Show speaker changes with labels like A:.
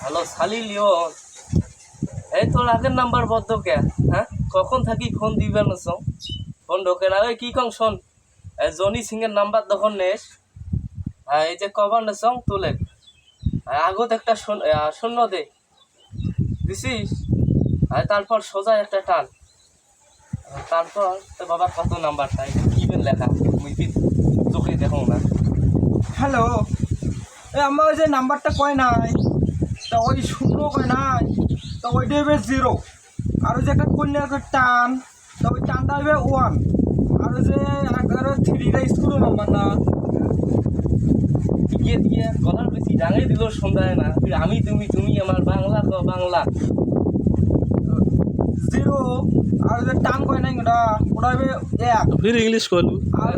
A: Hello সালি Leone এই তোর আগের নাম্বার বদ্ধ কে? হ্যাঁ? কখন থাকি ফোন দিবে না সং ফোন ঢোকে না। ওই কী কং শোন? জনি সিং এর নাম্বার তখন নেস। হ্যাঁ এই যে কবার না সং তুলে। আর আগত একটা শূন্য দে। দিছিস? আর তারপর সোজা একটা টান। তারপর তো বাবা কত নাম্বার তাই কি লেখা? মুই কি চোখে দেখো না?
B: হ্যালো। আমার ওই যে নাম্বারটা কয় নাই তা ওই শূন্য কয় নাই তা ওইটা হবে জিরো আর ওই যে একটা কন্যা আছে টান তবে টানটা হবে ওয়ান আর ওই যে আর থ্রিটা স্কুল নাম্বার না।
A: দিয়ে দিয়ে গলার বেশি ডাঙাই দিল সন্ধ্যায় না। আমি তুমি তুমি আমার বাংলা তো বাংলা।
B: জিরো আর যে টান কয় নাই ওটা ওটা হবে এক।
C: ফির ইংলিশ করলু
B: আর